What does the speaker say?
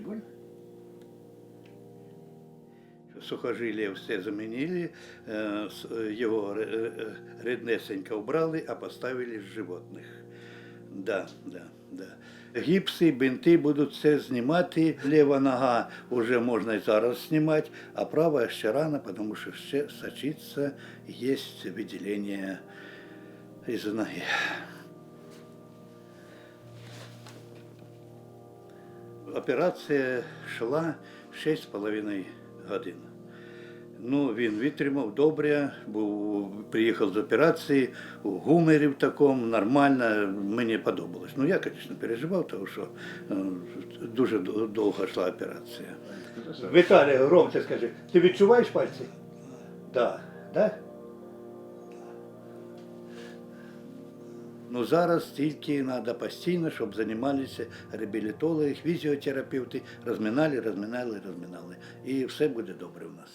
Не больно? Сухожилля все замінили, е, с- е, його ре- е, е, ріднесенько убрали, а поставили з животних. Да, да, да. Гіпси, бинти будуть все знімати. Ліва нога вже можна і зараз знімати, а права ще рано, тому що ще сочиться, є виділення із ноги. Операція йшла 6,5 годин. Ну, він витримав добре, був, приїхав з операції у гуморі в такому, нормально, мені подобалось. Ну, я, звісно, переживав, тому що е, дуже довго йшла операція. Віталій, громче скажи, ти відчуваєш пальці? Так. Да. Ну зараз тільки треба постійно, щоб займалися реабілітологи, фізіотерапевти, розминали, розминали, розминали. І все буде добре у нас.